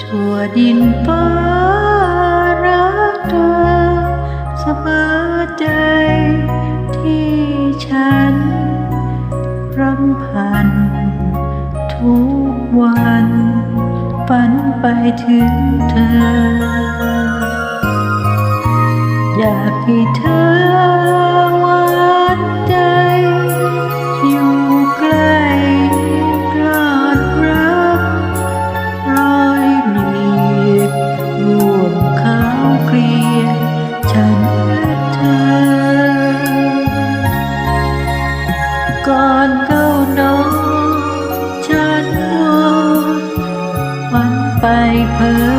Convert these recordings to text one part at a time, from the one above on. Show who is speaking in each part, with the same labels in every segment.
Speaker 1: ชั่วดินฟ้ารักเธอเสมอใจที่ฉันรำพัน ทุกวันฝันไปถึงเธอ อยากให้เธอหวานใจอยู่ I believe.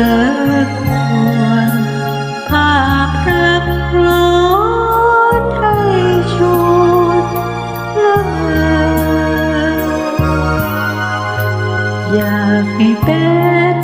Speaker 1: อควรภาพรักร้อนให้ชวนละอยากให้เป็น